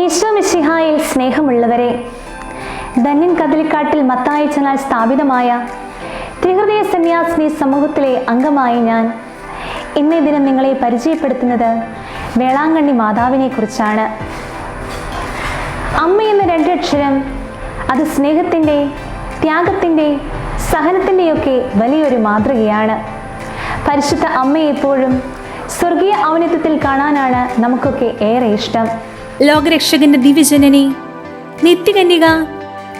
ഈശോ മിശിഹായിൽ സ്നേഹമുള്ളവരെ ധന്യൻ കതിലിക്കാട്ടിൽ മത്തായി ചെന്നാൽ സ്ഥാപിതമായ ത്രിഹൃദയ സന്യാസിനി സമൂഹത്തിലെ അംഗമായി ഞാൻ ഇന്നേ ദിനം നിങ്ങളെ പരിചയപ്പെടുത്തുന്നത് വേളാങ്കണ്ണി മാതാവിനെ കുറിച്ചാണ് അമ്മ എന്ന രണ്ടക്ഷരം അത് സ്നേഹത്തിന്റെ ത്യാഗത്തിന്റെ സഹനത്തിന്റെയൊക്കെ വലിയൊരു മാതൃകയാണ്. പരിശുദ്ധ അമ്മയെ എപ്പോഴും സ്വർഗീയ ഔന്നത്യത്തിൽ കാണാനാണ് നമുക്കൊക്കെ ഏറെ ഇഷ്ടം. ലോകരക്ഷകന്റെ ദിവ്യജനനി നിത്യകന്യക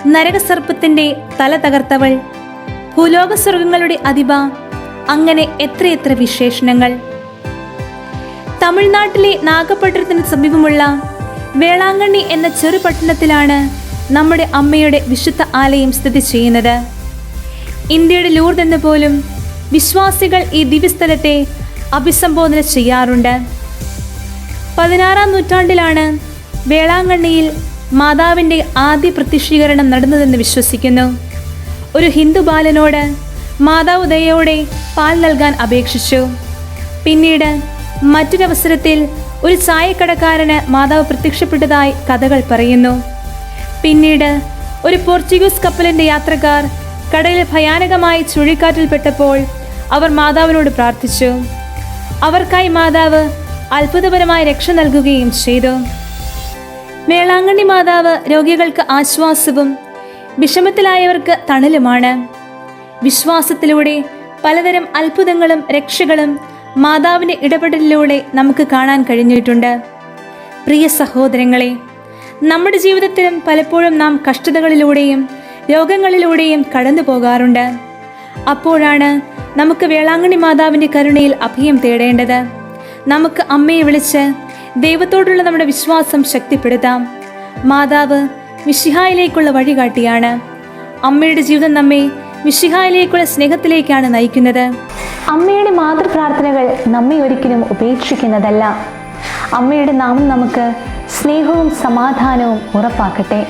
നരകസർപ്പത്തിന്റെ തല തകർത്തവൾ ഭൂലോക സ്വർഗങ്ങളുടെ അധിപ അങ്ങനെ എത്രയെത്ര വിശേഷണങ്ങൾ. തമിഴ്നാട്ടിലെ നാഗപട്ടണത്തിന് സമീപമുള്ള വേളാങ്കണ്ണി എന്ന ചെറു പട്ടണത്തിലാണ് നമ്മുടെ അമ്മയുടെ വിശുദ്ധ ആലയം സ്ഥിതി ചെയ്യുന്നത്. ഇന്ത്യയുടെ ലൂർദ് പോലും വിശ്വാസികൾ ഈ ദിവ്യസ്ഥലത്തെ അഭിസംബോധന ചെയ്യാറുണ്ട്. പതിനാറാം നൂറ്റാണ്ടിലാണ് വേളാങ്കണ്ണിയിൽ മാതാവിന്റെ ആദ്യ പ്രത്യക്ഷീകരണം നടന്നതെന്ന് വിശ്വസിക്കുന്നു. ഒരു ഹിന്ദു ബാലനോട് മാതാവ് ദയോടെ പാൽ നൽകാൻ അപേക്ഷിച്ചു. പിന്നീട് മറ്റൊരവസരത്തിൽ ഒരു ചായക്കടക്കാരന് മാതാവ് പ്രത്യക്ഷപ്പെട്ടതായി കഥകൾ പറയുന്നു. പിന്നീട് ഒരു പോർച്ചുഗീസ് കപ്പലിന്റെ യാത്രക്കാർ കടലിൽ ഭയാനകമായ ചുഴലിക്കാറ്റിൽപ്പെട്ടപ്പോൾ അവർ മാതാവിനോട് പ്രാർത്ഥിച്ചു. അവർക്കായി മാതാവ് അത്ഭുതപരമായ രക്ഷ നൽകുകയും ചെയ്തു. വേളാങ്കണ്ണി മാതാവ് രോഗികൾക്ക് ആശ്വാസവും വിഷമത്തിലായവർക്ക് തണലുമാണ്. വിശ്വാസത്തിലൂടെ പലതരം അത്ഭുതങ്ങളും രക്ഷകളും മാതാവിന്റെ ഇടപെടലിലൂടെ നമുക്ക് കാണാൻ കഴിഞ്ഞിട്ടുണ്ട്. പ്രിയ സഹോദരങ്ങളെ നമ്മുടെ ജീവിതത്തിലും പലപ്പോഴും നാം കഷ്ടതകളിലൂടെയും രോഗങ്ങളിലൂടെയും കടന്നു പോകാറുണ്ട്. അപ്പോഴാണ് നമുക്ക് വേളാങ്കണ്ണി മാതാവിന്റെ കരുണയിൽ അഭയം തേടേണ്ടത്. നമുക്ക് അമ്മയെ വിളിച്ച് ദൈവത്തോടുള്ള നമ്മുടെ വിശ്വാസം ശക്തിപ്പെടുത്താം. മാതാവ് മിഷിഹായിലേക്കുള്ള വഴികാട്ടിയാണ്. അമ്മയുടെ ജീവിതം നമ്മെ മിഷിഹായിലേക്കുള്ള സ്നേഹത്തിലേക്കാണ് നയിക്കുന്നത്. അമ്മയുടെ മാതൃപ്രാർത്ഥനകൾ നമ്മെ ഒരിക്കലും ഉപേക്ഷിക്കുന്നതല്ല. അമ്മയുടെ നാമം നമുക്ക് സ്നേഹവും സമാധാനവും ഉറപ്പാക്കട്ടെ.